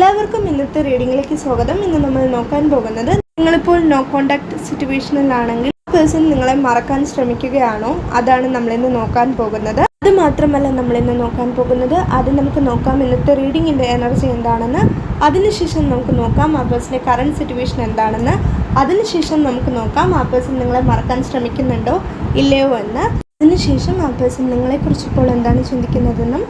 എല്ലാവർക്കും ഇന്നത്തെ റീഡിങ്ങിലേക്ക് സ്വാഗതം. ഇന്ന് നമ്മൾ നോക്കാൻ പോകുന്നത് നിങ്ങളിപ്പോൾ നോ കോണ്ടാക്ട് സിറ്റുവേഷനിലാണെങ്കിൽ പേഴ്സൺ നിങ്ങളെ മറക്കാൻ ശ്രമിക്കുകയാണോ? അതാണ് നമ്മളിന്ന് നോക്കാൻ പോകുന്നത്. അത് മാത്രമല്ല നമ്മളിന്ന് നോക്കാൻ പോകുന്നത് അത് നമുക്ക് നോക്കാം ഇന്നത്തെ റീഡിങ്ങിന്റെ എനർജി എന്താണെന്ന്. അതിനുശേഷം നമുക്ക് നോക്കാം ആ പേഴ്സണിന്റെ കറണ്ട് സിറ്റുവേഷൻ എന്താണെന്ന്. അതിനുശേഷം നമുക്ക് നോക്കാം ആ പേഴ്സൺ നിങ്ങളെ മറക്കാൻ ശ്രമിക്കുന്നുണ്ടോ? ഇല്ലയോ എന്ന്. അതിനുശേഷം ആ പേഴ്സൺ നിങ്ങളെക്കുറിച്ച് ഇപ്പോൾ എന്താണ് ചിന്തിക്കുന്നതെന്നും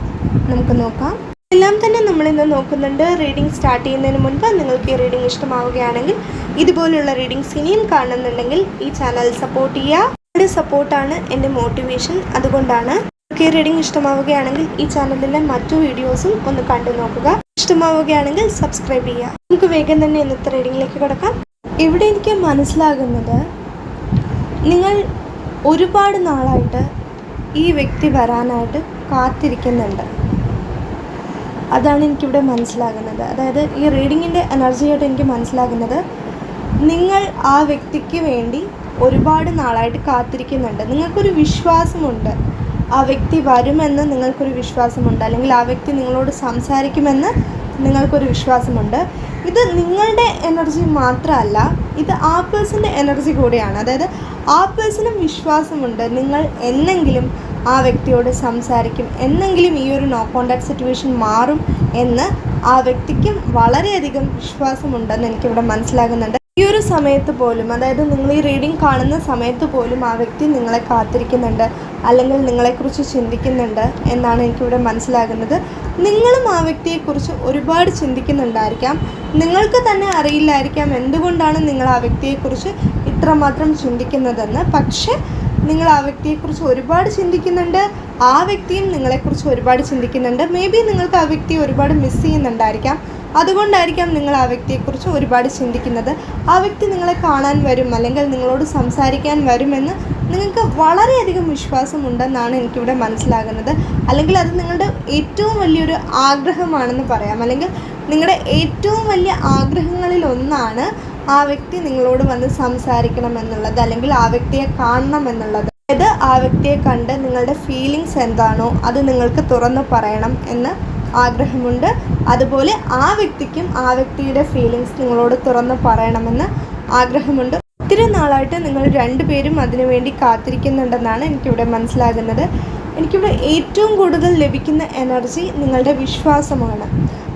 നമുക്ക് നോക്കാം. എല്ലാം തന്നെ നമ്മളിന്ന് നോക്കുന്നുണ്ട്. റീഡിംഗ് സ്റ്റാർട്ട് ചെയ്യുന്നതിന് മുൻപ് നിങ്ങൾക്ക് ഈ റീഡിംഗ് ഇഷ്ടമാവുകയാണെങ്കിൽ ഇതുപോലുള്ള റീഡിങ്സ് ഇനിയും കാണുന്നുണ്ടെങ്കിൽ ഈ ചാനൽ സപ്പോർട്ട് ചെയ്യുക. എന്റെ സപ്പോർട്ടാണ് എന്റെ മോട്ടിവേഷൻ അതുകൊണ്ടാണ് ഈ റീഡിംഗ് ഇഷ്ടമാവുകയാണെങ്കിൽ ഈ ചാനലിലെ മറ്റു വീഡിയോസും ഒന്ന് കണ്ടു നോക്കുക. ഇഷ്ടമാവുകയാണെങ്കിൽ സബ്സ്ക്രൈബ് ചെയ്യുക. നമുക്ക് വേഗം തന്നെ ഇന്നത്തെ റീഡിങ്ങിലേക്ക് കിടക്കാം. ഇവിടെ എനിക്ക് മനസ്സിലാകുന്നത് നിങ്ങൾ ഒരുപാട് നാളായിട്ട് ഈ വ്യക്തി വരാനായിട്ട് കാത്തിരിക്കുന്നുണ്ട്. അതാണ് എനിക്കിവിടെ മനസ്സിലാകുന്നത്. അതായത് ഈ റീഡിങ്ങിന്റെ എനർജിയായിട്ട് എനിക്ക് മനസ്സിലാകുന്നത് നിങ്ങൾ ആ വ്യക്തിക്ക് വേണ്ടി ഒരുപാട് നാളായിട്ട് കാത്തിരിക്കുന്നുണ്ട്. നിങ്ങൾക്കൊരു വിശ്വാസമുണ്ട്. ആ വ്യക്തി വരുമെന്ന് നിങ്ങൾക്കൊരു വിശ്വാസമുണ്ട്. അല്ലെങ്കിൽ ആ വ്യക്തി നിങ്ങളോട് സംസാരിക്കുമെന്ന് നിങ്ങൾക്കൊരു വിശ്വാസമുണ്ട്. ഇത് നിങ്ങളുടെ എനർജി മാത്രമല്ല ഇത് ആ പേഴ്സന്റെ എനർജി കൂടിയാണ്. അതായത് ആ പേഴ്സണും വിശ്വാസമുണ്ട്. നിങ്ങൾ എന്നെങ്കിലും ആ വ്യക്തിയോട് സംസാരിക്കും. എന്നെങ്കിലും ഈ ഒരു നോ കോണ്ടാക്ട് സിറ്റുവേഷൻ മാറും എന്ന് ആ വ്യക്തിക്കും വളരെയധികം വിശ്വാസമുണ്ടെന്ന് എനിക്കിവിടെ മനസ്സിലാകുന്നുണ്ട്. ഈ ഒരു സമയത്ത് പോലും അതായത് നിങ്ങൾ ഈ റീഡിംഗ് കാണുന്ന സമയത്ത് പോലും ആ വ്യക്തി നിങ്ങളെ കാത്തിരിക്കുന്നുണ്ട്. അല്ലെങ്കിൽ നിങ്ങളെക്കുറിച്ച് ചിന്തിക്കുന്നുണ്ട് എന്നാണ് എനിക്കിവിടെ മനസ്സിലാകുന്നത്. നിങ്ങളും ആ വ്യക്തിയെക്കുറിച്ച് ഒരുപാട് ചിന്തിക്കുന്നുണ്ടായിരിക്കാം. നിങ്ങൾക്ക് തന്നെ അറിയില്ലായിരിക്കാം എന്തുകൊണ്ടാണ് നിങ്ങൾ ആ വ്യക്തിയെക്കുറിച്ച് ഇത്രമാത്രം ചിന്തിക്കുന്നതെന്ന്. പക്ഷേ നിങ്ങൾ ആ വ്യക്തിയെക്കുറിച്ച് ഒരുപാട് ചിന്തിക്കുന്നുണ്ട്. ആ വ്യക്തിയും നിങ്ങളെക്കുറിച്ച് ഒരുപാട് ചിന്തിക്കുന്നുണ്ട്. മേ ബി നിങ്ങൾക്ക് ആ വ്യക്തിയെ ഒരുപാട് മിസ് ചെയ്യുന്നുണ്ടായിരിക്കാം. അതുകൊണ്ടായിരിക്കാം നിങ്ങൾ ആ വ്യക്തിയെക്കുറിച്ച് ഒരുപാട് ചിന്തിക്കുന്നത്. ആ വ്യക്തി നിങ്ങളെ കാണാൻ വരും അല്ലെങ്കിൽ നിങ്ങളോട് സംസാരിക്കാൻ വരുമെന്ന് നിങ്ങൾക്ക് വളരെയധികം വിശ്വാസമുണ്ടെന്നാണ് എനിക്കിവിടെ മനസ്സിലാകുന്നത്. അല്ലെങ്കിൽ അത് നിങ്ങളുടെ ഏറ്റവും വലിയൊരു ആഗ്രഹമാണെന്ന് പറയാം. അല്ലെങ്കിൽ നിങ്ങളുടെ ഏറ്റവും വലിയ ആഗ്രഹങ്ങളിൽ ഒന്നാണ് ആ വ്യക്തി നിങ്ങളോട് വന്ന് സംസാരിക്കണം എന്നുള്ളത് അല്ലെങ്കിൽ ആ വ്യക്തിയെ കാണണം എന്നുള്ളത്. അതായത് ആ വ്യക്തിയെ കണ്ട് നിങ്ങളുടെ ഫീലിങ്സ് എന്താണോ അത് നിങ്ങൾക്ക് തുറന്നു പറയണം എന്ന് ആഗ്രഹമുണ്ട്. അതുപോലെ ആ വ്യക്തിക്കും ആ വ്യക്തിയുടെ ഫീലിങ്സ് നിങ്ങളോട് തുറന്നു പറയണമെന്ന് ആഗ്രഹമുണ്ട്. ഒത്തിരി നാളായിട്ട് നിങ്ങൾ രണ്ടുപേരും അതിനുവേണ്ടി കാത്തിരിക്കുന്നുണ്ടെന്നാണ് എനിക്കിവിടെ മനസ്സിലാകുന്നത്. എനിക്കിവിടെ ഏറ്റവും കൂടുതൽ ലഭിക്കുന്ന എനർജി നിങ്ങളുടെ വിശ്വാസമാണ്.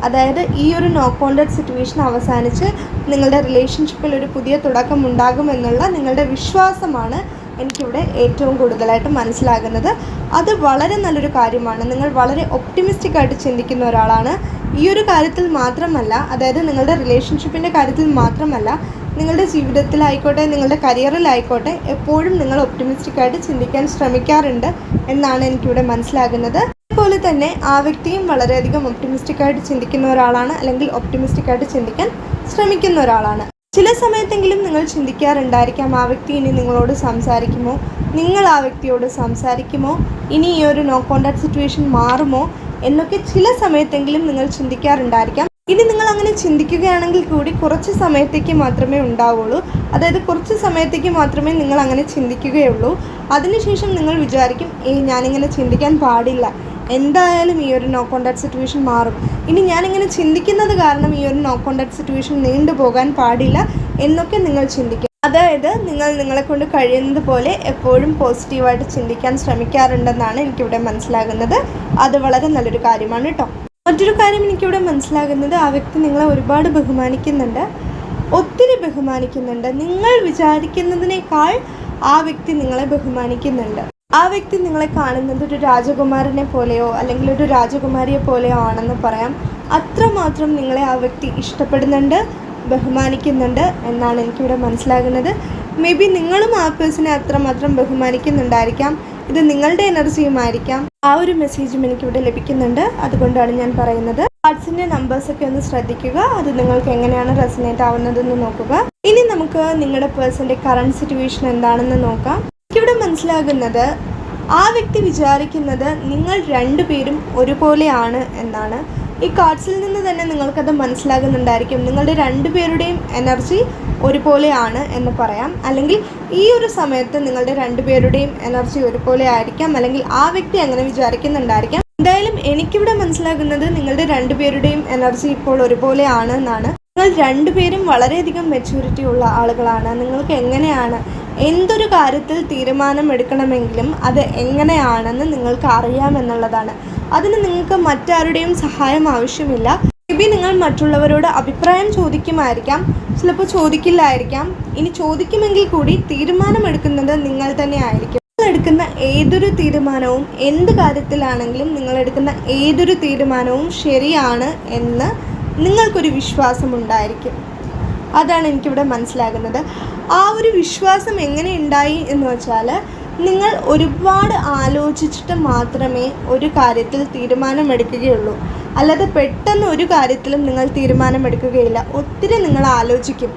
അതായത് ഈ ഒരു നോ കോണ്ടാക്ട് സിറ്റുവേഷൻ അവസാനിച്ച് നിങ്ങളുടെ റിലേഷൻഷിപ്പിൽ ഒരു പുതിയ തുടക്കം ഉണ്ടാകുമെന്നുള്ള നിങ്ങളുടെ വിശ്വാസമാണ് എനിക്കിവിടെ ഏറ്റവും കൂടുതലായിട്ട് മനസ്സിലാകുന്നത്. അത് വളരെ നല്ലൊരു കാര്യമാണ്. നിങ്ങൾ വളരെ ഒപ്റ്റിമിസ്റ്റിക് ആയിട്ട് ചിന്തിക്കുന്ന ഒരാളാണ്. ഈ ഒരു കാര്യത്തിൽ മാത്രമല്ല അതായത് നിങ്ങളുടെ റിലേഷൻഷിപ്പിന്റെ കാര്യത്തിൽ മാത്രമല്ല നിങ്ങളുടെ ജീവിതത്തിലായിക്കോട്ടെ നിങ്ങളുടെ കരിയറിലായിക്കോട്ടെ എപ്പോഴും നിങ്ങൾ ഒപ്റ്റിമിസ്റ്റിക് ആയിട്ട് ചിന്തിക്കാൻ ശ്രമിക്കാറുണ്ട് എന്നാണ് എനിക്കിവിടെ മനസ്സിലാകുന്നത്. അതുപോലെ തന്നെ ആ വ്യക്തിയും വളരെയധികം ഒപ്റ്റിമിസ്റ്റിക് ആയിട്ട് ചിന്തിക്കുന്ന ഒരാളാണ് അല്ലെങ്കിൽ ഒപ്റ്റിമിസ്റ്റിക് ആയിട്ട് ചിന്തിക്കാൻ ശ്രമിക്കുന്ന ഒരാളാണ്. ചില സമയത്തെങ്കിലും നിങ്ങൾ ചിന്തിക്കാറുണ്ടായിരിക്കാം ആ വ്യക്തി ഇനി നിങ്ങളോട് സംസാരിക്കുമോ? നിങ്ങൾ ആ വ്യക്തിയോട് സംസാരിക്കുമോ? ഇനി ഈ ഒരു നോ കോണ്ടാക്ട് സിറ്റുവേഷൻ മാറുമോ? എന്നൊക്കെ ചില സമയത്തെങ്കിലും നിങ്ങൾ ചിന്തിക്കാറുണ്ടായിരിക്കാം. ഇനി നിങ്ങൾ അങ്ങനെ ചിന്തിക്കുകയാണെങ്കിൽ കൂടി കുറച്ച് സമയത്തേക്ക് മാത്രമേ ഉണ്ടാവുള്ളൂ. അതായത് കുറച്ച് സമയത്തേക്ക് മാത്രമേ നിങ്ങൾ അങ്ങനെ ചിന്തിക്കുകയുള്ളൂ. അതിനുശേഷം നിങ്ങൾ വിചാരിക്കും ഏ ഞാനിങ്ങനെ ചിന്തിക്കാൻ പാടില്ല. എന്തായാലും ഈ ഒരു നോ കോണ്ടാക്ട് സിറ്റുവേഷൻ മാറും. ഇനി ഞാനിങ്ങനെ ചിന്തിക്കുന്നത് കാരണം ഈ ഒരു നോ കോണ്ടാക്ട് സിറ്റുവേഷൻ നീണ്ടുപോകാൻ പാടില്ല എന്നൊക്കെ നിങ്ങൾ ചിന്തിക്കും. അതായത് നിങ്ങൾ നിങ്ങളെ കൊണ്ട് കഴിയുന്നത് പോലെ എപ്പോഴും പോസിറ്റീവായിട്ട് ചിന്തിക്കാൻ ശ്രമിക്കാറുണ്ടെന്നാണ് എനിക്കിവിടെ മനസ്സിലാകുന്നത്. അത് വളരെ നല്ലൊരു കാര്യമാണ് കേട്ടോ മറ്റൊരു കാര്യം എനിക്കിവിടെ മനസ്സിലാകുന്നത് ആ വ്യക്തി നിങ്ങളെ ഒരുപാട് ബഹുമാനിക്കുന്നുണ്ട്. ഒത്തിരി ബഹുമാനിക്കുന്നുണ്ട്. നിങ്ങൾ വിചാരിക്കുന്നതിനേക്കാൾ ആ വ്യക്തി നിങ്ങളെ ബഹുമാനിക്കുന്നുണ്ട്. ആ വ്യക്തി നിങ്ങളെ കാണുന്നത് ഒരു രാജകുമാരനെ പോലെയോ അല്ലെങ്കിൽ ഒരു രാജകുമാരിയെ പോലെയോ ആണെന്ന് പറയാം. അത്രമാത്രം നിങ്ങളെ ആ വ്യക്തി ഇഷ്ടപ്പെടുന്നുണ്ട് ബഹുമാനിക്കുന്നുണ്ട് എന്നാണ് എനിക്കിവിടെ മനസ്സിലാകുന്നത്. മേ ബി നിങ്ങളും ആ പേഴ്സണെ അത്രമാത്രം ബഹുമാനിക്കുന്നുണ്ടായിരിക്കാം. ഇത് നിങ്ങളുടെ എനർജിയുമായിരിക്കാം. ആ ഒരു മെസ്സേജും എനിക്കിവിടെ ലഭിക്കുന്നുണ്ട്. അതുകൊണ്ടാണ് ഞാൻ പറയുന്നത്. കാർഡ്സിന്റെ നമ്പേഴ്സൊക്കെ ഒന്ന് ശ്രദ്ധിക്കുക. അത് നിങ്ങൾക്ക് എങ്ങനെയാണ് റെസനേറ്റ് ആവുന്നതെന്ന് നോക്കുക. ഇനി നമുക്ക് നിങ്ങളുടെ പേഴ്സന്റെ കറണ്ട് സിറ്റുവേഷൻ എന്താണെന്ന് നോക്കാം. എനിക്കിവിടെ മനസ്സിലാകുന്നത് ആ വ്യക്തി വിചാരിക്കുന്നത് നിങ്ങൾ രണ്ടുപേരും ഒരുപോലെയാണ് എന്നാണ്. ഈ കാർഡ്സിൽ നിന്ന് തന്നെ നിങ്ങൾക്കത് മനസ്സിലാകുന്നുണ്ടായിരിക്കും. നിങ്ങളുടെ രണ്ടുപേരുടെയും എനർജി ഒരുപോലെയാണ് എന്ന് പറയാം. അല്ലെങ്കിൽ ഈ ഒരു സമയത്ത് നിങ്ങളുടെ രണ്ടുപേരുടെയും എനർജി ഒരുപോലെ ആയിരിക്കാം. അല്ലെങ്കിൽ ആ വ്യക്തി അങ്ങനെ വിചാരിക്കുന്നുണ്ടായിരിക്കാം. എന്തായാലും എനിക്കിവിടെ മനസ്സിലാകുന്നത് നിങ്ങളുടെ രണ്ടുപേരുടെയും എനർജി ഇപ്പോൾ ഒരുപോലെയാണ് എന്നാണ്. നിങ്ങൾ രണ്ടുപേരും വളരെയധികം മെച്യൂരിറ്റി ഉള്ള ആളുകളാണ്. നിങ്ങൾക്ക് എങ്ങനെയാണ് എന്തൊരു കാര്യത്തിൽ തീരുമാനം എടുക്കണമെങ്കിലും അത് എങ്ങനെയാണെന്ന് നിങ്ങൾക്ക് അറിയാമെന്നുള്ളതാണ്. അതിന് നിങ്ങൾക്ക് മറ്റാരുടെയും സഹായം ആവശ്യമില്ല. മേ ബി നിങ്ങൾ മറ്റുള്ളവരോട് അഭിപ്രായം ചോദിക്കുമായിരിക്കാം. ചിലപ്പോൾ ചോദിക്കില്ലായിരിക്കാം. ഇനി ചോദിക്കുമെങ്കിൽ കൂടി തീരുമാനമെടുക്കുന്നത് നിങ്ങൾ തന്നെ ആയിരിക്കും എടുക്കുന്ന ഏതൊരു തീരുമാനവും എന്ത് കാര്യത്തിലാണെങ്കിലും നിങ്ങൾ എടുക്കുന്ന ഏതൊരു തീരുമാനവും ശരിയാണ് എന്ന് നിങ്ങൾക്കൊരു വിശ്വാസമുണ്ടായിരിക്കും. അതാണ് എനിക്കിവിടെ മനസ്സിലാകുന്നത്. ആ ഒരു വിശ്വാസം എങ്ങനെ ഉണ്ടായി എന്ന് വെച്ചാൽ നിങ്ങൾ ഒരുപാട് ആലോചിച്ചിട്ട് മാത്രമേ ഒരു കാര്യത്തിൽ തീരുമാനമെടുക്കുകയുള്ളൂ. അല്ലാതെ പെട്ടെന്ന് ഒരു കാര്യത്തിലും നിങ്ങൾ തീരുമാനമെടുക്കുകയില്ല. ഒത്തിരി നിങ്ങൾ ആലോചിക്കും.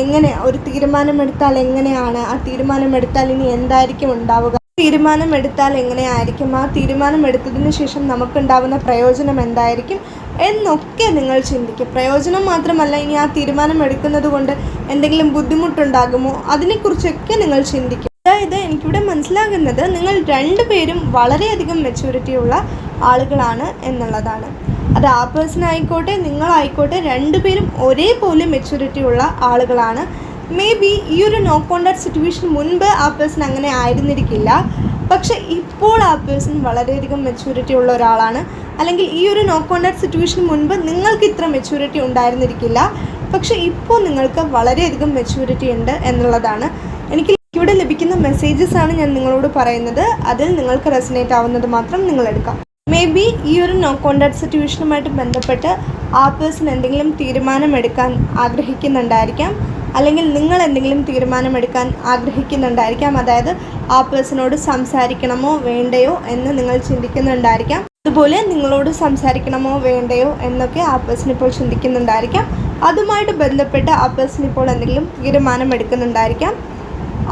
എങ്ങനെ? ഒരു തീരുമാനമെടുത്താൽ എങ്ങനെയാണ്? ആ തീരുമാനമെടുത്താൽ ഇനി എന്തായിരിക്കും ഉണ്ടാവുക? തീരുമാനമെടുത്താൽ എങ്ങനെയായിരിക്കും ആ തീരുമാനമെടുത്തതിന് ശേഷം നമുക്കുണ്ടാവുന്ന പ്രയോജനം എന്തായിരിക്കും? എന്നൊക്കെ നിങ്ങൾ ചിന്തിക്കും. പ്രയോജനം മാത്രമല്ല ഇനി ആ തീരുമാനം എടുക്കുന്നത് കൊണ്ട് എന്തെങ്കിലും ബുദ്ധിമുട്ടുണ്ടാകുമോ? അതിനെക്കുറിച്ചൊക്കെ നിങ്ങൾ ചിന്തിക്കും. അതായത് എനിക്കിവിടെ മനസ്സിലാകുന്നത് നിങ്ങൾ രണ്ടുപേരും വളരെയധികം മെച്യൂരിറ്റി ഉള്ള ആളുകളാണ് എന്നുള്ളതാണ്. അത് ആ പേഴ്സൺ ആയിക്കോട്ടെ നിങ്ങളായിക്കോട്ടെ രണ്ടുപേരും ഒരേപോലെ മെച്യൂരിറ്റി ഉള്ള ആളുകളാണ്. മേ ബി ഈ ഒരു നോ കോണ്ടാക്ട് സിറ്റുവേഷൻ മുൻപ് ആ പേഴ്സൺ അങ്ങനെ ആയിരുന്നിരിക്കില്ല. പക്ഷേ ഇപ്പോൾ ആ പേഴ്സൺ വളരെയധികം മെച്യൂരിറ്റി ഉള്ള ഒരാളാണ്. അല്ലെങ്കിൽ ഈ ഒരു നോ കോണ്ടാക്ട് സിറ്റുവേഷന് മുൻപ് നിങ്ങൾക്ക് ഇത്ര മെച്യൂരിറ്റി ഉണ്ടായിരുന്നിരിക്കില്ല. പക്ഷേ ഇപ്പോൾ നിങ്ങൾക്ക് വളരെയധികം മെച്യൂരിറ്റി ഉണ്ട് എന്നുള്ളതാണ്. എനിക്ക് ഇവിടെ ലഭിക്കുന്ന മെസ്സേജസ് ആണ് ഞാൻ നിങ്ങളോട് പറയുന്നത്. അതിൽ നിങ്ങൾക്ക് റെസിനേറ്റ് ആവുന്നത് മാത്രം നിങ്ങൾ എടുക്കാം. മേ ബി ഈ ഒരു നോ കോണ്ടാക്ട് സിറ്റുവേഷനുമായിട്ട് ബന്ധപ്പെട്ട് ആ പേഴ്സൺ എന്തെങ്കിലും തീരുമാനമെടുക്കാൻ ആഗ്രഹിക്കുന്നുണ്ടായിരിക്കാം. അല്ലെങ്കിൽ നിങ്ങൾ എന്തെങ്കിലും തീരുമാനമെടുക്കാൻ ആഗ്രഹിക്കുന്നുണ്ടായിരിക്കാം. അതായത് ആ പേഴ്സണോട് സംസാരിക്കണമോ വേണ്ടയോ എന്ന് നിങ്ങൾ ചിന്തിക്കുന്നുണ്ടായിരിക്കാം. അതുപോലെ നിങ്ങളോട് സംസാരിക്കണമോ വേണ്ടയോ എന്നൊക്കെ ആ പേഴ്സൺ ഇപ്പോൾ ചിന്തിക്കുന്നുണ്ടായിരിക്കാം. അതുമായിട്ട് ബന്ധപ്പെട്ട് ആ പേഴ്സൺ ഇപ്പോൾ എന്തെങ്കിലും തീരുമാനം എടുക്കുന്നുണ്ടായിരിക്കാം.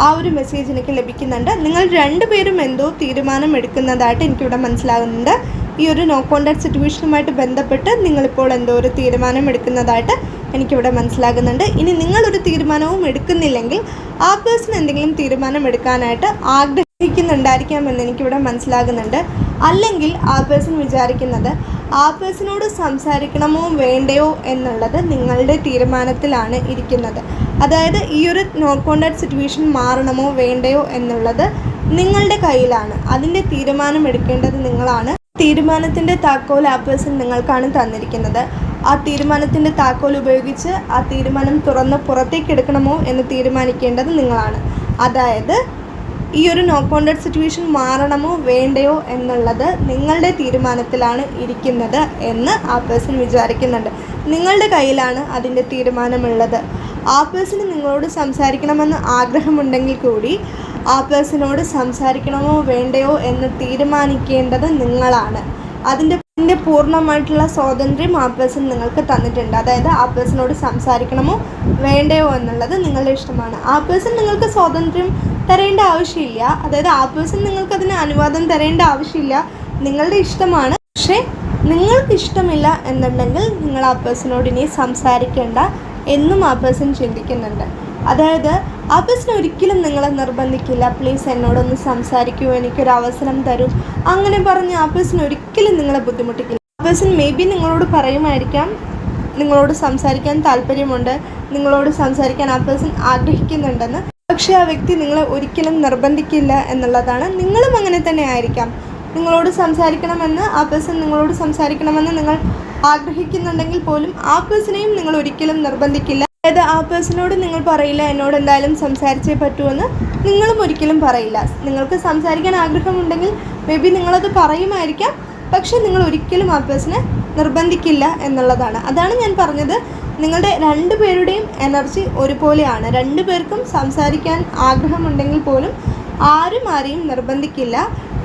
ആ ഒരു മെസ്സേജ് എനിക്ക് ലഭിക്കുന്നുണ്ട്. നിങ്ങൾ രണ്ടുപേരും എന്തോ തീരുമാനം എടുക്കുന്നതായിട്ട് എനിക്കിവിടെ മനസ്സിലാകുന്നുണ്ട്. ഈ ഒരു നോ കോണ്ടാക്ട് സിറ്റുവേഷനുമായിട്ട് ബന്ധപ്പെട്ട് നിങ്ങളിപ്പോൾ എന്തോ ഒരു തീരുമാനം എടുക്കുന്നതായിട്ട് എനിക്കിവിടെ മനസ്സിലാകുന്നുണ്ട്. ഇനി നിങ്ങളൊരു തീരുമാനവും എടുക്കുന്നില്ലെങ്കിൽ ആ പേഴ്സൺ എന്തെങ്കിലും തീരുമാനം എടുക്കാനായിട്ട് ആഗ്രഹിക്കുന്നുണ്ടായിരിക്കാം എന്ന് എനിക്കിവിടെ മനസ്സിലാകുന്നുണ്ട്. അല്ലെങ്കിൽ ആ പേഴ്സൺ വിചാരിക്കുന്നത് ആ പേഴ്സണോട് സംസാരിക്കണമോ വേണ്ടയോ എന്നുള്ളത് നിങ്ങളുടെ തീരുമാനത്തിലാണ് ഇരിക്കുന്നത്. അതായത് ഈ ഒരു നോ കോണ്ടാക്ട് സിറ്റുവേഷൻ മാറണമോ വേണ്ടയോ എന്നുള്ളത് നിങ്ങളുടെ കയ്യിലാണ്. അതിന്റെ തീരുമാനം എടുക്കേണ്ടത് നിങ്ങളാണ്. തീരുമാനത്തിന്റെ താക്കോൽ ആ പേഴ്സൺ നിങ്ങൾക്കാണ് തന്നിരിക്കുന്നത്. ആ തീരുമാനത്തിന്റെ താക്കോൽ ഉപയോഗിച്ച് ആ തീരുമാനം തുറന്ന് പുറത്തേക്ക് എടുക്കണമോ എന്ന് തീരുമാനിക്കേണ്ടത് നിങ്ങളാണ്. അതായത് ഈ ഒരു നോ കോണ്ടക്ട് സിറ്റുവേഷൻ മാറണമോ വേണ്ടയോ എന്നുള്ളത് നിങ്ങളുടെ തീരുമാനത്തിലാണ് ഇരിക്കുന്നത് എന്ന് ആ പേഴ്സൺ വിചാരിക്കുന്നുണ്ട്. നിങ്ങളുടെ കയ്യിലാണ് അതിന്റെ തീരുമാനമുള്ളത്. ആ പേഴ്സണ് നിങ്ങളോട് സംസാരിക്കണമെന്ന് ആഗ്രഹമുണ്ടെങ്കിൽ കൂടി ആ പേഴ്സണോട് സംസാരിക്കണമോ വേണ്ടയോ എന്ന് തീരുമാനിക്കേണ്ടത് നിങ്ങളാണ്. അതിന്റെ അതിന്റെ പൂർണമായിട്ടുള്ള സ്വാതന്ത്ര്യം ആ പേഴ്സൺ നിങ്ങൾക്ക് തന്നിട്ടുണ്ട്. അതായത് ആ പേഴ്സണോട് സംസാരിക്കണമോ വേണ്ടയോ എന്നുള്ളത് നിങ്ങളുടെ ഇഷ്ടമാണ്. ആ പേഴ്സൺ നിങ്ങൾക്ക് സ്വാതന്ത്ര്യം തരേണ്ട ആവശ്യമില്ല. അതായത് ആ പേഴ്സൺ നിങ്ങൾക്ക് അതിന് അനുവാദം തരേണ്ട ആവശ്യമില്ല. നിങ്ങളുടെ ഇഷ്ടമാണ്. പക്ഷേ നിങ്ങൾക്ക് ഇഷ്ടമില്ല എന്നുണ്ടെങ്കിൽ നിങ്ങൾ ആ പേഴ്സണോട് ഇനി സംസാരിക്കേണ്ട എന്നും ആ പേഴ്സൺ ചിന്തിക്കുന്നുണ്ട്. അതായത് ആ ഒരിക്കലും നിങ്ങളെ നിർബന്ധിക്കില്ല. പ്ലീസ് എന്നോടൊന്ന് സംസാരിക്കൂ എനിക്കൊരു അവസരം തരൂ. അങ്ങനെ പറഞ്ഞ് ആ ഒരിക്കലും നിങ്ങളെ ബുദ്ധിമുട്ടിക്കില്ല. അബസൻ മേ ബി നിങ്ങളോട് പറയുമായിരിക്കാം. നിങ്ങളോട് സംസാരിക്കാൻ താല്പര്യമുണ്ട്. നിങ്ങളോട് സംസാരിക്കാൻ ആ പേഴ്സൺ ആഗ്രഹിക്കുന്നുണ്ടെന്ന്. പക്ഷേ ആ വ്യക്തി നിങ്ങളെ ഒരിക്കലും നിർബന്ധിക്കില്ല എന്നുള്ളതാണ്. നിങ്ങളും അങ്ങനെ തന്നെ ആയിരിക്കാം. നിങ്ങളോട് സംസാരിക്കണമെന്ന് ആ പേഴ്സൺ നിങ്ങളോട് സംസാരിക്കണമെന്ന് നിങ്ങൾ ആഗ്രഹിക്കുന്നുണ്ടെങ്കിൽ പോലും ആ പേഴ്സണെയും നിങ്ങൾ ഒരിക്കലും നിർബന്ധിക്കില്ല. അതായത് ആ പേഴ്സണോട് നിങ്ങൾ പറയില്ല എന്നോട് എന്തായാലും സംസാരിച്ചേ പറ്റുമെന്ന് നിങ്ങളും ഒരിക്കലും പറയില്ല. നിങ്ങൾക്ക് സംസാരിക്കാൻ ആഗ്രഹമുണ്ടെങ്കിൽ മേ ബി നിങ്ങളത് പറയുമായിരിക്കാം പക്ഷേ നിങ്ങൾ ഒരിക്കലും ആ പേഴ്സണെ നിർബന്ധിക്കില്ല എന്നുള്ളതാണ്. അതാണ് ഞാൻ പറഞ്ഞത്. നിങ്ങളുടെ രണ്ട് പേരുടെയും എനർജി ഒരുപോലെയാണ്. രണ്ട് പേർക്കും സംസാരിക്കാൻ ആഗ്രഹമുണ്ടെങ്കിൽ പോലും ആരും ആരെയും നിർബന്ധിക്കില്ല.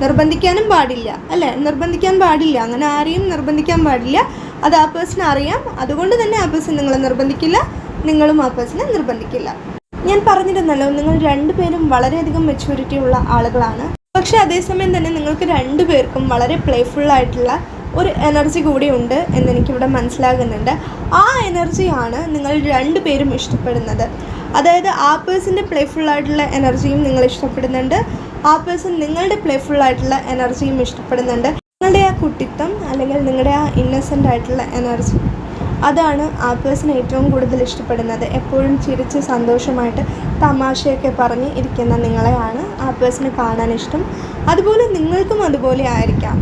നിർബന്ധിക്കാനും പാടില്ല അല്ലേ? നിർബന്ധിക്കാൻ പാടില്ല. അങ്ങനെ ആരെയും നിർബന്ധിക്കാൻ പാടില്ല. അത് ആ പേഴ്സൺ അറിയാം. അതുകൊണ്ട് തന്നെ ആ പേഴ്സൺ നിങ്ങളെ നിർബന്ധിക്കില്ല. നിങ്ങളും ആ പേഴ്സണെ നിർബന്ധിക്കില്ല. ഞാൻ പറഞ്ഞിരുന്നല്ലോ നിങ്ങൾ രണ്ടുപേരും വളരെയധികം മെച്യൂരിറ്റി ഉള്ള ആളുകളാണ്. പക്ഷെ അതേസമയം തന്നെ നിങ്ങൾക്ക് രണ്ടുപേർക്കും വളരെ പ്ലേഫുൾ ആയിട്ടുള്ള ഒരു എനർജി കൂടി ഉണ്ട് എന്ന് എനിക്കിവിടെ മനസ്സിലാകുന്നുണ്ട്. ആ എനർജിയാണ് നിങ്ങൾ രണ്ടുപേരും ഇഷ്ടപ്പെടുന്നത്. അതായത് ആ പേഴ്സന്റെ പ്ലേഫുൾ ആയിട്ടുള്ള എനർജിയും നിങ്ങൾ ഇഷ്ടപ്പെടുന്നുണ്ട്. ആ പേഴ്സൺ നിങ്ങളുടെ പ്ലേഫുൾ ആയിട്ടുള്ള എനർജിയും ഇഷ്ടപ്പെടുന്നുണ്ട്. നിങ്ങളുടെ ആ കുട്ടിത്തം അല്ലെങ്കിൽ നിങ്ങളുടെ ആ ഇന്നസെന്റ് ആയിട്ടുള്ള എനർജി അതാണ് ആ പേഴ്സൺ ഏറ്റവും കൂടുതൽ ഇഷ്ടപ്പെടുന്നത്. എപ്പോഴും ചിരിച്ച് സന്തോഷമായിട്ട് തമാശയൊക്കെ പറഞ്ഞ് ഇരിക്കുന്ന നിങ്ങളെയാണ് ആ പേഴ്സണ് കാണാൻ ഇഷ്ടം. അതുപോലെ നിങ്ങൾക്കും അതുപോലെ ആയിരിക്കാം.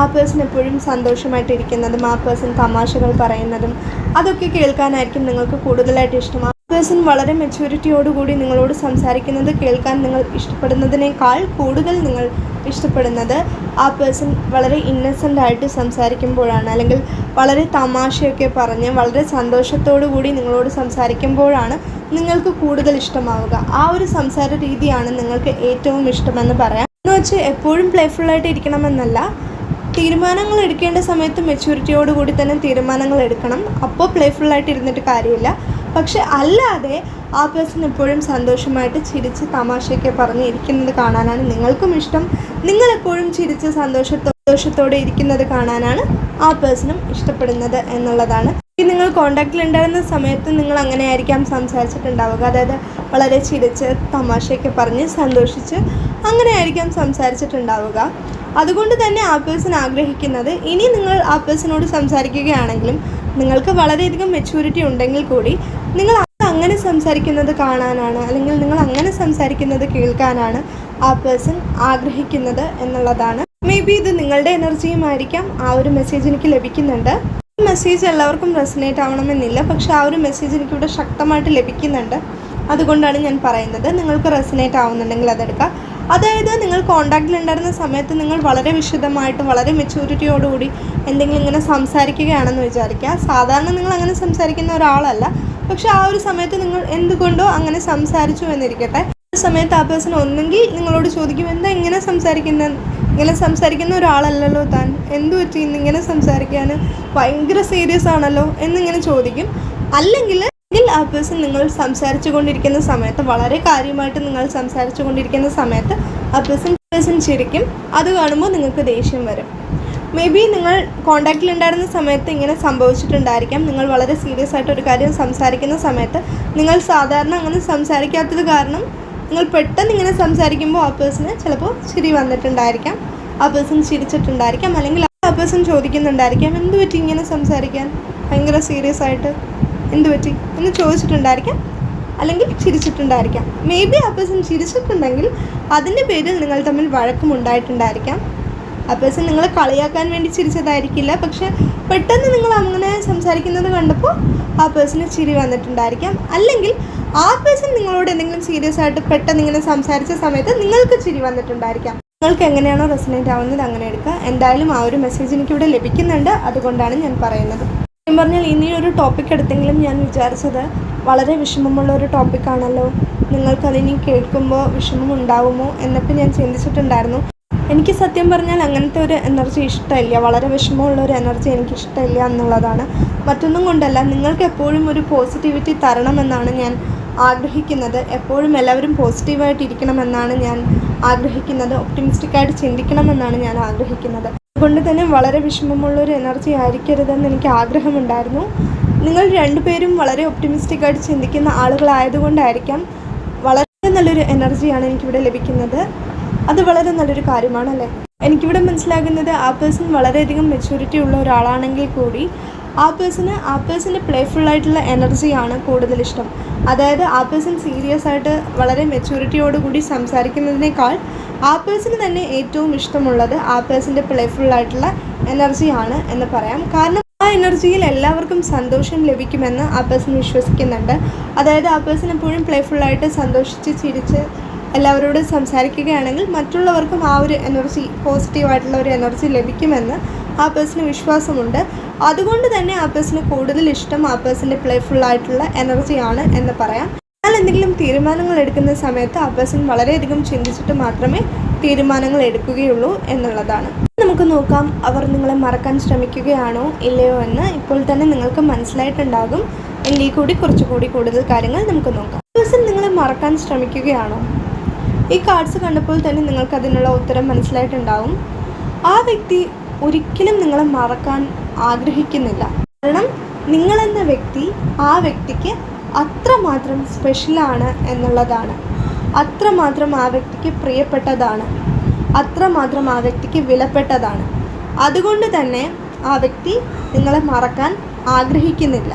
ആ പേഴ്സൺ എപ്പോഴും സന്തോഷമായിട്ടിരിക്കുന്നതും ആ പേഴ്സൺ തമാശകൾ പറയുന്നതും അതൊക്കെ കേൾക്കാനായിരിക്കും നിങ്ങൾക്ക് കൂടുതലായിട്ട് ഇഷ്ടം പേഴ്സൺ വളരെ മെച്യൂരിറ്റിയോടുകൂടി നിങ്ങളോട് സംസാരിക്കുന്നത് കേൾക്കാൻ നിങ്ങൾ ഇഷ്ടപ്പെടുന്നതിനേക്കാൾ കൂടുതൽ നിങ്ങൾ ഇഷ്ടപ്പെടുന്നത് ആ പേഴ്സൺ വളരെ ഇന്നസെന്റ് ആയിട്ട് സംസാരിക്കുമ്പോഴാണ്. അല്ലെങ്കിൽ വളരെ തമാശയൊക്കെ പറഞ്ഞ് വളരെ സന്തോഷത്തോടു കൂടി നിങ്ങളോട് സംസാരിക്കുമ്പോഴാണ് നിങ്ങൾക്ക് കൂടുതൽ ഇഷ്ടമാവുക. ആ ഒരു സംസാര രീതിയാണ് നിങ്ങൾക്ക് ഏറ്റവും ഇഷ്ടമെന്ന് പറയാം. എന്ന് വെച്ച് എപ്പോഴും പ്ലേഫുള്ളായിട്ട് ഇരിക്കണമെന്നല്ല. തീരുമാനങ്ങൾ എടുക്കേണ്ട സമയത്ത് മെച്യൂരിറ്റിയോടുകൂടി തന്നെ തീരുമാനങ്ങൾ എടുക്കണം. അപ്പോൾ പ്ലേഫുള്ളായിട്ട് ഇരുന്നിട്ട് കാര്യമില്ല. പക്ഷെ അല്ലാതെ ആ പേഴ്സൺ എപ്പോഴും സന്തോഷമായിട്ട് ചിരിച്ച് തമാശയൊക്കെ പറഞ്ഞ് ഇരിക്കുന്നത് കാണാനാണ് നിങ്ങൾക്കും ഇഷ്ടം. നിങ്ങളെപ്പോഴും ചിരിച്ച് സന്തോഷത്തോ സന്തോഷത്തോടെ ഇരിക്കുന്നത് കാണാനാണ് ആ പേഴ്സണും ഇഷ്ടപ്പെടുന്നത് എന്നുള്ളതാണ്. നിങ്ങൾ കോണ്ടാക്റ്റിൽ ഉണ്ടായിരുന്ന സമയത്ത് നിങ്ങൾ അങ്ങനെ ആയിരിക്കാം സംസാരിച്ചിട്ടുണ്ടാവുക. അതായത് വളരെ ചിരിച്ച് തമാശയൊക്കെ പറഞ്ഞ് സന്തോഷിച്ച് അങ്ങനെ ആയിരിക്കാം സംസാരിച്ചിട്ടുണ്ടാവുക. അതുകൊണ്ട് തന്നെ ആ പേഴ്സൺ ആഗ്രഹിക്കുന്നത് ഇനി നിങ്ങൾ ആ പേഴ്സണോട് സംസാരിക്കുകയാണെങ്കിലും നിങ്ങൾക്ക് വളരെയധികം മെച്യൂരിറ്റി ഉണ്ടെങ്കിൽ കൂടി നിങ്ങൾ അങ്ങനെ സംസാരിക്കുന്നത് കാണാനാണ് അല്ലെങ്കിൽ നിങ്ങൾ അങ്ങനെ സംസാരിക്കുന്നത് കേൾക്കാനാണ് ആ പേഴ്സൺ ആഗ്രഹിക്കുന്നത് എന്നുള്ളതാണ്. മേ ബി ഇത് നിങ്ങളുടെ എനർജിയും ആയിരിക്കാം. ആ ഒരു മെസ്സേജ് എനിക്ക് ലഭിക്കുന്നുണ്ട്. മെസ്സേജ് എല്ലാവർക്കും റെസനേറ്റ് ആവണമെന്നില്ല. പക്ഷെ ആ ഒരു മെസ്സേജ് എനിക്കിവിടെ ശക്തമായിട്ട് ലഭിക്കുന്നുണ്ട്. അതുകൊണ്ടാണ് ഞാൻ പറയുന്നത്. നിങ്ങൾക്ക് റെസനേറ്റ് ആവുന്നുണ്ടെങ്കിൽ അതെടുക്കാം അതായത് നിങ്ങൾ കോണ്ടാക്റ്റിൽ ഉണ്ടായിരുന്ന സമയത്ത് നിങ്ങൾ വളരെ വിശദമായിട്ട് വളരെ മെച്യൂരിറ്റിയോടുകൂടി എന്തെങ്കിലും ഇങ്ങനെ സംസാരിക്കുകയാണെന്ന് വിചാരിക്കുക. സാധാരണ നിങ്ങൾ അങ്ങനെ സംസാരിക്കുന്ന ഒരാളല്ല. പക്ഷെ ആ ഒരു സമയത്ത് നിങ്ങൾ എന്തുകൊണ്ടോ അങ്ങനെ സംസാരിച്ചു എന്നിരിക്കട്ടെ. ആ സമയത്ത് ആ പേഴ്സൺ ഒന്നെങ്കിൽ നിങ്ങളോട് ചോദിക്കും എന്താ ഇങ്ങനെ സംസാരിക്കുന്ന? ഇങ്ങനെ സംസാരിക്കുന്ന ഒരാളല്ലല്ലോ താൻ. എന്തു പറ്റി? ഇന്നിങ്ങനെ സംസാരിക്കാൻ ഭയങ്കര സീരിയസ് ആണല്ലോ? എന്നിങ്ങനെ ചോദിക്കും. അല്ലെങ്കിൽ എങ്കിൽ ആ പേഴ്സൺ നിങ്ങൾ സംസാരിച്ചു കൊണ്ടിരിക്കുന്ന സമയത്ത് വളരെ കാര്യമായിട്ട് നിങ്ങൾ സംസാരിച്ചു കൊണ്ടിരിക്കുന്ന സമയത്ത് ആ പേഴ്സൺ പേഴ്സൺ ചിരിക്കും. അത് കാണുമ്പോൾ നിങ്ങൾക്ക് ദേഷ്യം വരും. മേ ബി നിങ്ങൾ കോണ്ടാക്റ്റിൽ ഉണ്ടായിരുന്ന സമയത്ത് ഇങ്ങനെ സംഭവിച്ചിട്ടുണ്ടായിരിക്കാം. നിങ്ങൾ വളരെ സീരിയസ് ആയിട്ട് ഒരു കാര്യം സംസാരിക്കുന്ന സമയത്ത് നിങ്ങൾ സാധാരണ അങ്ങനെ സംസാരിക്കാത്തത് കാരണം നിങ്ങൾ പെട്ടെന്ന് ഇങ്ങനെ സംസാരിക്കുമ്പോൾ ആ പേഴ്സണ് ചിലപ്പോൾ ചിരി വന്നിട്ടുണ്ടായിരിക്കാം. ആ പേഴ്സൺ ചിരിച്ചിട്ടുണ്ടായിരിക്കാം. അല്ലെങ്കിൽ ആ പേഴ്സൺ ചോദിക്കുന്നുണ്ടായിരിക്കാം. എന്ത് പറ്റി ഇങ്ങനെ സംസാരിക്കാൻ? ഭയങ്കര സീരിയസ് ആയിട്ട്. എന്ത് പറ്റി? എന്ന് ചോദിച്ചിട്ടുണ്ടായിരിക്കാം. അല്ലെങ്കിൽ ചിരിച്ചിട്ടുണ്ടായിരിക്കാം. മേ ബി ആ പേഴ്സൺ ചിരിച്ചിട്ടുണ്ടെങ്കിൽ അതിന്റെ പേരിൽ നിങ്ങൾ തമ്മിൽ വഴക്കമുണ്ടായിട്ടുണ്ടായിരിക്കാം ആ പേഴ്സൺ നിങ്ങളെ കളിയാക്കാൻ വേണ്ടി ചിരിച്ചതായിരിക്കില്ല. പക്ഷെ പെട്ടെന്ന് നിങ്ങൾ അങ്ങനെ സംസാരിക്കുന്നത് കണ്ടപ്പോൾ ആ പേഴ്സണ് ചിരി വന്നിട്ടുണ്ടായിരിക്കാം. അല്ലെങ്കിൽ ആ പേഴ്സൺ നിങ്ങളോട് എന്തെങ്കിലും സീരിയസ് ആയിട്ട് പെട്ടെന്ന് ഇങ്ങനെ സംസാരിച്ച സമയത്ത് നിങ്ങൾക്ക് ചിരി വന്നിട്ടുണ്ടായിരിക്കാം. നിങ്ങൾക്ക് എങ്ങനെയാണോ റെസിനേറ്റ് ആവുന്നത് അങ്ങനെ എടുക്കുക. എന്തായാലും ആ ഒരു മെസ്സേജ് എനിക്കിവിടെ ലഭിക്കുന്നുണ്ട്. അതുകൊണ്ടാണ് ഞാൻ പറയുന്നത്. സത്യം പറഞ്ഞാൽ ഇനി ഒരു ടോപ്പിക് എടുത്തെങ്കിലും ഞാൻ വിചാരിച്ചത് വളരെ വിഷമമുള്ള ഒരു ടോപ്പിക്കാണല്ലോ നിങ്ങൾക്കതിനി കേൾക്കുമ്പോൾ വിഷമം ഉണ്ടാവുമോ എന്നൊക്കെ ഞാൻ ചിന്തിച്ചിട്ടുണ്ടായിരുന്നു. എനിക്ക് സത്യം പറഞ്ഞാൽ അങ്ങനത്തെ ഒരു എനർജി ഇഷ്ടമില്ല. വളരെ വിഷമമുള്ള ഒരു എനർജി എനിക്ക് ഇഷ്ടമില്ല എന്നുള്ളതാണ്. മറ്റൊന്നും കൊണ്ടല്ല നിങ്ങൾക്ക് എപ്പോഴും ഒരു പോസിറ്റിവിറ്റി തരണമെന്നാണ് ഞാൻ ആഗ്രഹിക്കുന്നത്. എപ്പോഴും എല്ലാവരും പോസിറ്റീവായിട്ട് ഇരിക്കണമെന്നാണ് ഞാൻ ആഗ്രഹിക്കുന്നത്. ഒപ്റ്റിമിസ്റ്റിക്കായിട്ട് ചിന്തിക്കണമെന്നാണ് ഞാൻ ആഗ്രഹിക്കുന്നത്. അതുകൊണ്ട് തന്നെ വളരെ വിഷമമുള്ള ഒരു എനർജി ആയിരിക്കരുതെന്ന് എനിക്ക് ആഗ്രഹമുണ്ടായിരുന്നു. നിങ്ങൾ രണ്ടുപേരും വളരെ ഒപ്റ്റിമിസ്റ്റിക് ആയിട്ട് ചിന്തിക്കുന്ന ആളുകളായതുകൊണ്ടായിരിക്കാം വളരെ നല്ലൊരു എനർജിയാണ് എനിക്കിവിടെ ലഭിക്കുന്നത്. അത് വളരെ നല്ലൊരു കാര്യമാണല്ലേ? എനിക്കിവിടെ മനസ്സിലാകുന്നത് ആ പേഴ്സൺ വളരെയധികം മെച്യൂരിറ്റി ഉള്ള ഒരാളാണെങ്കിൽ കൂടി ആ പേഴ്സണ് ആ പേഴ്സന്റെ പ്ലേഫുൾ ആയിട്ടുള്ള എനർജിയാണ് കൂടുതൽ ഇഷ്ടം. അതായത് ആ പേഴ്സൺ സീരിയസ് ആയിട്ട് വളരെ മെച്യൂരിറ്റിയോട് കൂടി സംസാരിക്കുന്നതിനേക്കാൾ ആ പേഴ്സണ് തന്നെ ഏറ്റവും ഇഷ്ടമുള്ളത് ആ പേഴ്സന്റെ പ്ലേഫുൾ ആയിട്ടുള്ള എനർജിയാണ് എന്ന് പറയാം. കാരണം ആ എനർജിയിൽ എല്ലാവർക്കും സന്തോഷം ലഭിക്കുമെന്ന് ആ പേഴ്സൺ വിശ്വസിക്കുന്നുണ്ട്. അതായത് ആ പേഴ്സൺ എപ്പോഴും പ്ലേഫുള്ളായിട്ട് സന്തോഷിച്ച് ചിരിച്ച് എല്ലാവരോടും സംസാരിക്കുകയാണെങ്കിൽ മറ്റുള്ളവർക്കും ആ ഒരു എനർജി പോസിറ്റീവായിട്ടുള്ള ഒരു എനർജി ലഭിക്കുമെന്ന് ആ പേഴ്സണ് വിശ്വാസമുണ്ട്. അതുകൊണ്ട് തന്നെ ആ പേഴ്സണ് കൂടുതൽ ഇഷ്ടം ആ പേഴ്സന്റെ പ്ലേഫുൾ ആയിട്ടുള്ള എനർജിയാണ് എന്ന് പറയാം. എന്നാൽ എന്തെങ്കിലും തീരുമാനങ്ങൾ എടുക്കുന്ന സമയത്ത് ആ പേഴ്സൺ വളരെയധികം ചിന്തിച്ചിട്ട് മാത്രമേ തീരുമാനങ്ങൾ എടുക്കുകയുള്ളൂ എന്നുള്ളതാണ്. നമുക്ക് നോക്കാം അവർ നിങ്ങളെ മറക്കാൻ ശ്രമിക്കുകയാണോ ഇല്ലയോ എന്ന്. ഇപ്പോൾ തന്നെ നിങ്ങൾക്ക് മനസ്സിലായിട്ടുണ്ടാകും. എങ്കിൽ കൂടി കുറച്ചുകൂടി കൂടുതൽ കാര്യങ്ങൾ നമുക്ക് നോക്കാം. പേഴ്സൺ നിങ്ങളെ മറക്കാൻ ശ്രമിക്കുകയാണോ? ഈ കാർഡ്സ് കണ്ടപ്പോൾ തന്നെ നിങ്ങൾക്ക് അതിനുള്ള ഉത്തരം മനസ്സിലായിട്ടുണ്ടാവും. ആ വ്യക്തി ഒരിക്കലും നിങ്ങളെ മറക്കാൻ ആഗ്രഹിക്കുന്നില്ല. കാരണം നിങ്ങളെന്ന വ്യക്തി ആ വ്യക്തിക്ക് അത്രമാത്രം സ്പെഷ്യലാണ് എന്നുള്ളതാണ്. അത്രമാത്രം ആ വ്യക്തിക്ക് പ്രിയപ്പെട്ടതാണ്. അത്രമാത്രം ആ വ്യക്തിക്ക് വിലപ്പെട്ടതാണ്. അതുകൊണ്ട് തന്നെ ആ വ്യക്തി നിങ്ങളെ മറക്കാൻ ആഗ്രഹിക്കുന്നില്ല.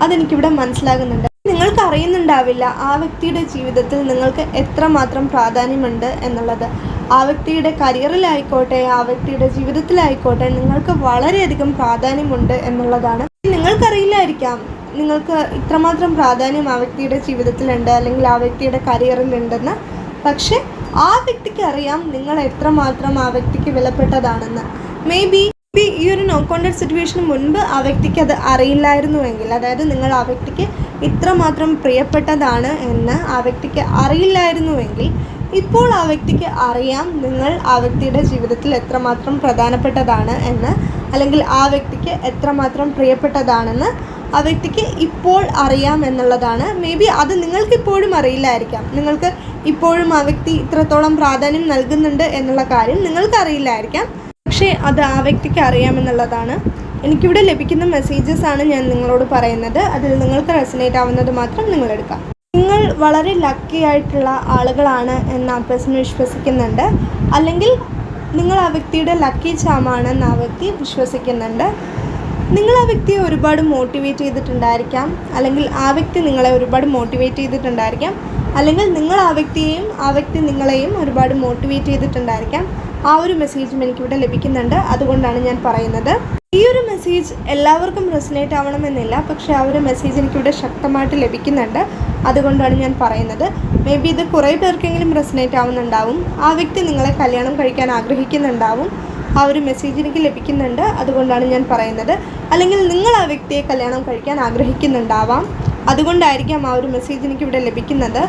അതെനിക്കിവിടെ മനസ്സിലാകുന്നുണ്ട്. നിങ്ങൾക്ക് അറിയുന്നുണ്ടാവില്ല ആ വ്യക്തിയുടെ ജീവിതത്തിൽ നിങ്ങൾക്ക് എത്രമാത്രം പ്രാധാന്യമുണ്ട് എന്നുള്ളത്. ആ വ്യക്തിയുടെ കരിയറിലായിക്കോട്ടെ ആ വ്യക്തിയുടെ ജീവിതത്തിലായിക്കോട്ടെ നിങ്ങൾക്ക് വളരെയധികം പ്രാധാന്യമുണ്ട് എന്നുള്ളതാണ്. നിങ്ങൾക്കറിയില്ലായിരിക്കാം. നിങ്ങൾക്ക് ഇത്രമാത്രം പ്രാധാന്യം ആ വ്യക്തിയുടെ ജീവിതത്തിലുണ്ട് അല്ലെങ്കിൽ ആ വ്യക്തിയുടെ കരിയറിലുണ്ടെന്ന്. പക്ഷേ ആ വ്യക്തിക്ക് അറിയാം നിങ്ങൾ എത്രമാത്രം ആ വ്യക്തിക്ക് വിലപ്പെട്ടതാണെന്ന്. മേ ബി ഈ ഒരു നോ കോണ്ടാക്ട് സിറ്റുവേഷന് മുൻപ് ആ വ്യക്തിക്ക് അത് അറിയില്ലായിരുന്നുവെങ്കിൽ അതായത് നിങ്ങൾ ആ വ്യക്തിക്ക് ഇത്രമാത്രം പ്രിയപ്പെട്ടതാണ് എന്ന് ആ വ്യക്തിക്ക് അറിയില്ലായിരുന്നുവെങ്കിൽ ഇപ്പോൾ ആ വ്യക്തിക്ക് അറിയാം നിങ്ങൾ ആ വ്യക്തിയുടെ ജീവിതത്തിൽ എത്രമാത്രം പ്രധാനപ്പെട്ടതാണ് എന്ന് അല്ലെങ്കിൽ ആ വ്യക്തിക്ക് എത്രമാത്രം പ്രിയപ്പെട്ടതാണെന്ന് ആ വ്യക്തിക്ക് ഇപ്പോൾ അറിയാം എന്നുള്ളതാണ്. മേ ബി അത് നിങ്ങൾക്ക് ഇപ്പോഴും അറിയില്ലായിരിക്കാം. നിങ്ങൾക്ക് ഇപ്പോഴും ആ വ്യക്തി ഇത്രത്തോളം പ്രാധാന്യം നൽകുന്നുണ്ട് എന്നുള്ള കാര്യം നിങ്ങൾക്ക് അറിയില്ലായിരിക്കാം. പക്ഷേ അത് ആ വ്യക്തിക്ക് അറിയാമെന്നുള്ളതാണ് എനിക്കിവിടെ ലഭിക്കുന്ന മെസ്സേജസ് ആണ് ഞാൻ നിങ്ങളോട് പറയുന്നത്. അതിൽ നിങ്ങൾക്ക് റെസനേറ്റ് ആവുന്നത് മാത്രം നിങ്ങൾ എടുക്കാം. നിങ്ങൾ വളരെ ലക്കി ആയിട്ടുള്ള ആളുകളാണ് എന്ന് ആ പേഴ്സൺ വിശ്വസിക്കുന്നുണ്ട്. അല്ലെങ്കിൽ നിങ്ങൾ ആ വ്യക്തിയുടെ ലക്കി ചാമാണെന്ന് ആ വ്യക്തി വിശ്വസിക്കുന്നുണ്ട്. നിങ്ങൾ ആ വ്യക്തിയെ ഒരുപാട് മോട്ടിവേറ്റ് ചെയ്തിട്ടുണ്ടായിരിക്കാം. അല്ലെങ്കിൽ ആ വ്യക്തി നിങ്ങളെ ഒരുപാട് മോട്ടിവേറ്റ് ചെയ്തിട്ടുണ്ടായിരിക്കാം. അല്ലെങ്കിൽ നിങ്ങൾ ആ വ്യക്തിയെയും ആ വ്യക്തി നിങ്ങളെയും ഒരുപാട് മോട്ടിവേറ്റ് ചെയ്തിട്ടുണ്ടായിരിക്കാം. ആ ഒരു മെസ്സേജും എനിക്കിവിടെ ലഭിക്കുന്നുണ്ട്. അതുകൊണ്ടാണ് ഞാൻ പറയുന്നത്. ഈ ഒരു മെസ്സേജ് എല്ലാവർക്കും റെസിനേറ്റ് ആവണമെന്നില്ല. പക്ഷേ ആ ഒരു മെസ്സേജ് എനിക്കിവിടെ ശക്തമായിട്ട് ലഭിക്കുന്നുണ്ട്. അതുകൊണ്ടാണ് ഞാൻ പറയുന്നത്. മേ ബി ഇത് കുറേ പേർക്കെങ്കിലും റെസിനേറ്റ് ആവുന്നുണ്ടാവും. ആ വ്യക്തി നിങ്ങളെ കല്യാണം കഴിക്കാൻ ആഗ്രഹിക്കുന്നുണ്ടാവും. ആ ഒരു മെസ്സേജ് എനിക്ക് ലഭിക്കുന്നുണ്ട്. അതുകൊണ്ടാണ് ഞാൻ പറയുന്നത്. അല്ലെങ്കിൽ നിങ്ങൾ ആ വ്യക്തിയെ കല്യാണം കഴിക്കാൻ ആഗ്രഹിക്കുന്നുണ്ടാവാം. അതുകൊണ്ടായിരിക്കാം ആ ഒരു മെസ്സേജ് എനിക്കിവിടെ ലഭിക്കുന്നത്.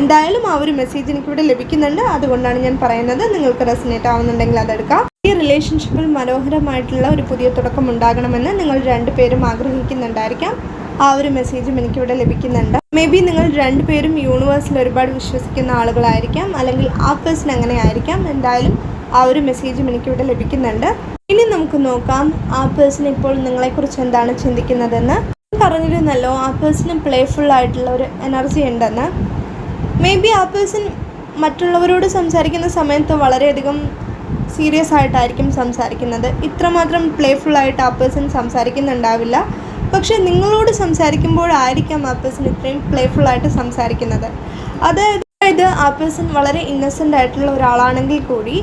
എന്തായാലും ആ ഒരു മെസ്സേജ് എനിക്കിവിടെ ലഭിക്കുന്നുണ്ട്. അതുകൊണ്ടാണ് ഞാൻ പറയുന്നത്. നിങ്ങൾക്ക് റെസിനേറ്റ് ആവുന്നുണ്ടെങ്കിൽ അതെടുക്കാം. ഈ റിലേഷൻഷിപ്പിൽ മനോഹരമായിട്ടുള്ള ഒരു പുതിയ തുടക്കം ഉണ്ടാകണമെന്ന് നിങ്ങൾ രണ്ടുപേരും ആഗ്രഹിക്കുന്നുണ്ടായിരിക്കാം. ആ ഒരു മെസ്സേജും എനിക്കിവിടെ ലഭിക്കുന്നുണ്ട്. മേ ബി നിങ്ങൾ രണ്ടുപേരും യൂണിവേഴ്സിൽ ഒരുപാട് വിശ്വസിക്കുന്ന ആളുകളായിരിക്കാം. അല്ലെങ്കിൽ ആ പേഴ്സൺ അങ്ങനെ ആയിരിക്കാം. എന്തായാലും ആ ഒരു മെസ്സേജും എനിക്കിവിടെ ലഭിക്കുന്നുണ്ട്. ഇനി നമുക്ക് നോക്കാം ആ പേഴ്സൺ ഇപ്പോൾ നിങ്ങളെക്കുറിച്ച് എന്താണ് ചിന്തിക്കുന്നതെന്ന്. പറഞ്ഞിരുന്നല്ലോ ആ പേഴ്സണും പ്ലേഫുൾ ആയിട്ടുള്ള ഒരു എനർജി ഉണ്ടെന്ന്. മേ ബി ആ പേഴ്സൺ മറ്റുള്ളവരോട് സംസാരിക്കുന്ന സമയത്ത് വളരെയധികം സീരിയസ് ആയിട്ടായിരിക്കും സംസാരിക്കുന്നത്. ഇത്രമാത്രം ആയിട്ട് ആ പേഴ്സൺ സംസാരിക്കുന്നുണ്ടാവില്ല. പക്ഷെ നിങ്ങളോട് സംസാരിക്കുമ്പോഴായിരിക്കാം ആ പേഴ്സൺ ഇത്രയും ആയിട്ട് സംസാരിക്കുന്നത്. അതായത് അതായത് ആ പേഴ്സൺ വളരെ ഇന്നസെന്റ് ആയിട്ടുള്ള ഒരാളാണെങ്കിൽ കൂടി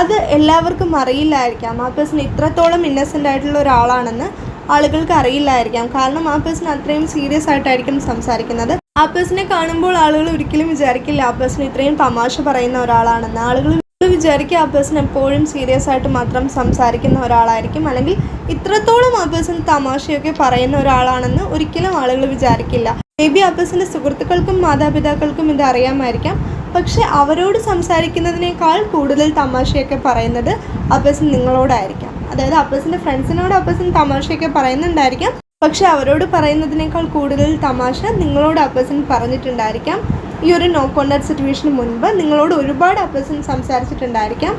അത് എല്ലാവർക്കും അറിയില്ലായിരിക്കാം. ആ പേഴ്സൺ ഇത്രത്തോളം ഇന്നസെന്റ് ആയിട്ടുള്ള ഒരാളാണെന്ന് ആളുകൾക്ക് അറിയില്ലായിരിക്കാം കാരണം ആ പേഴ്സൺ അത്രയും സീരിയസ് ആയിട്ടായിരിക്കും സംസാരിക്കുന്നത്. ആ പേഴ്സണെ കാണുമ്പോൾ ആളുകൾ ഒരിക്കലും വിചാരിക്കില്ല ആ പേഴ്സൺ ഇത്രയും തമാശ പറയുന്ന ഒരാളാണെന്ന്. ആളുകൾ വിചാരിക്കുക ആ പേഴ്സൺ എപ്പോഴും സീരിയസ് ആയിട്ട് മാത്രം സംസാരിക്കുന്ന ഒരാളായിരിക്കും. അല്ലെങ്കിൽ ഇത്രത്തോളം ആ പേഴ്സൺ തമാശയൊക്കെ പറയുന്ന ഒരാളാണെന്ന് ഒരിക്കലും ആളുകൾ വിചാരിക്കില്ല. മേ ബി ആ പേഴ്സന്റെ സുഹൃത്തുക്കൾക്കും മാതാപിതാക്കൾക്കും ഇത് അറിയാമായിരിക്കാം. പക്ഷെ അവരോട് സംസാരിക്കുന്നതിനേക്കാൾ കൂടുതൽ തമാശയൊക്കെ പറയുന്നത് ആ പേഴ്സൺ നിങ്ങളോടായിരിക്കാം. അതായത് അപ്പസിന്റെ ഫ്രണ്ട്സിനോട് അപ്പസിൻ തമാശയൊക്കെ പറയുന്നുണ്ടായിരിക്കാം. പക്ഷെ അവരോട് പറയുന്നതിനേക്കാൾ കൂടുതൽ തമാശ നിങ്ങളോട് ആ പറഞ്ഞിട്ടുണ്ടായിരിക്കാം. ഈ ഒരു നോ കോണ്ടാക്ട് സിറ്റുവേഷന് മുൻപ് നിങ്ങളോട് ഒരുപാട് ആ പേഴ്സൺ സംസാരിച്ചിട്ടുണ്ടായിരിക്കാം.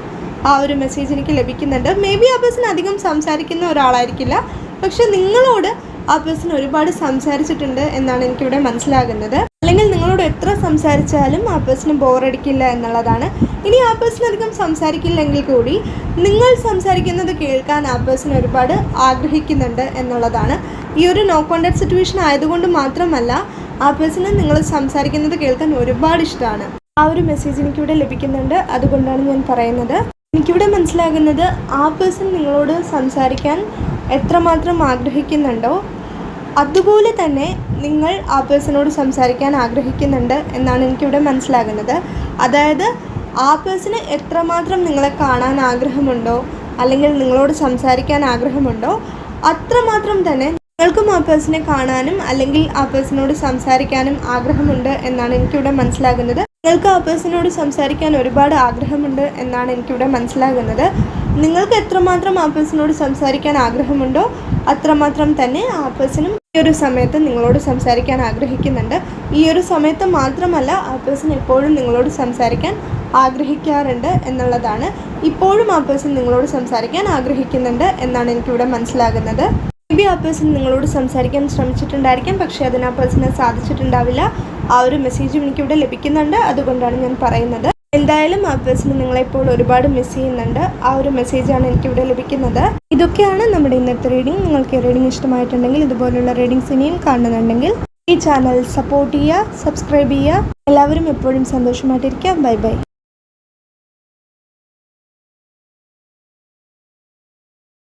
ആ ഒരു മെസ്സേജ് എനിക്ക് ലഭിക്കുന്നുണ്ട്. മേ ബി ആ അധികം സംസാരിക്കുന്ന ഒരാളായിരിക്കില്ല. പക്ഷെ നിങ്ങളോട് ആ പേഴ്സൺ ഒരുപാട് സംസാരിച്ചിട്ടുണ്ട് എന്നാണ് എനിക്കിവിടെ മനസ്സിലാകുന്നത്. അല്ലെങ്കിൽ നിങ്ങളോട് എത്ര സംസാരിച്ചാലും ആ പേഴ്സണ് ബോറടിക്കില്ല എന്നുള്ളതാണ്. ഇനി ആ പേഴ്സൺ അധികം സംസാരിക്കില്ലെങ്കിൽ കൂടി നിങ്ങൾ സംസാരിക്കുന്നത് കേൾക്കാൻ ആ പേഴ്സൺ ഒരുപാട് ആഗ്രഹിക്കുന്നുണ്ട് എന്നുള്ളതാണ്. ഈ ഒരു നോ കോണ്ടാക്ട് സിറ്റുവേഷൻ ആയതുകൊണ്ട് മാത്രമല്ല ആ പേഴ്സണ് നിങ്ങൾ സംസാരിക്കുന്നത് കേൾക്കാൻ ഒരുപാട് ഇഷ്ടമാണ്. ആ ഒരു മെസ്സേജ് എനിക്കിവിടെ ലഭിക്കുന്നുണ്ട്. അതുകൊണ്ടാണ് ഞാൻ പറയുന്നത്. എനിക്കിവിടെ മനസ്സിലാകുന്നത് ആ പേഴ്സൺ നിങ്ങളോട് സംസാരിക്കാൻ എത്രമാത്രം ആഗ്രഹിക്കുന്നുണ്ടോ അതുപോലെ തന്നെ നിങ്ങൾ ആ പേഴ്സണോട് സംസാരിക്കാൻ ആഗ്രഹിക്കുന്നുണ്ട് എന്നാണ് എനിക്കിവിടെ മനസ്സിലാകുന്നത്. അതായത് ആ പേഴ്സണ് എത്രമാത്രം നിങ്ങളെ കാണാൻ ആഗ്രഹമുണ്ടോ അല്ലെങ്കിൽ നിങ്ങളോട് സംസാരിക്കാൻ ആഗ്രഹമുണ്ടോ അത്രമാത്രം തന്നെ നിങ്ങൾക്കും ആ പേഴ്സണെ കാണാനും അല്ലെങ്കിൽ ആ പേഴ്സണോട് സംസാരിക്കാനും ആഗ്രഹമുണ്ട് എന്നാണ് എനിക്കിവിടെ മനസ്സിലാകുന്നത്. നിങ്ങൾക്ക് ആ പേഴ്സണോട് സംസാരിക്കാൻ ഒരുപാട് ആഗ്രഹമുണ്ട് എന്നാണ് എനിക്കിവിടെ മനസ്സിലാകുന്നത്. നിങ്ങൾക്ക് എത്രമാത്രം ആ പേഴ്സണോട് സംസാരിക്കാൻ ആഗ്രഹമുണ്ടോ അത്രമാത്രം തന്നെ ആ പേഴ്സണും ഈ ഒരു സമയത്ത് നിങ്ങളോട് സംസാരിക്കാൻ ആഗ്രഹിക്കുന്നുണ്ട്. ഈ ഒരു സമയത്ത് മാത്രമല്ല ആ പേഴ്സൺ എപ്പോഴും നിങ്ങളോട് സംസാരിക്കാൻ ആഗ്രഹിക്കാറുണ്ട് എന്നുള്ളതാണ്. ഇപ്പോഴും ആ പേഴ്സൺ നിങ്ങളോട് സംസാരിക്കാൻ ആഗ്രഹിക്കുന്നുണ്ട് എന്നാണ് എനിക്കിവിടെ മനസ്സിലാകുന്നത്. മേ ബി ആ പേഴ്സൺ നിങ്ങളോട് സംസാരിക്കാൻ ശ്രമിച്ചിട്ടുണ്ടായിരിക്കാം പക്ഷേ അതിന് ആ പേഴ്സണെ സാധിച്ചിട്ടുണ്ടാവില്ല. ആ ഒരു മെസ്സേജും എനിക്കിവിടെ ലഭിക്കുന്നുണ്ട്. അതുകൊണ്ടാണ് ഞാൻ പറയുന്നത്. എന്തായാലും ആ പേഴ്സൺ നിങ്ങളെപ്പോൾ ഒരുപാട് മിസ് ചെയ്യുന്നുണ്ട്. ആ ഒരു മെസ്സേജാണ് എനിക്കിവിടെ ലഭിക്കുന്നത്. ഇതൊക്കെയാണ് നമ്മുടെ ഇന്നത്തെ റീഡിംഗ് നിങ്ങൾക്ക് റീഡിംഗ് ഇഷ്ടമായിട്ടുണ്ടെങ്കിൽ ഇതുപോലുള്ള റീഡിങ്സ് ഇനിയും കാണുന്നുണ്ടെങ്കിൽ ഈ ചാനൽ സപ്പോർട്ട് ചെയ്യുക സബ്സ്ക്രൈബ് ചെയ്യുക. എല്ലാവരും എപ്പോഴും സന്തോഷമായിട്ടിരിക്കുക ബൈ ബൈ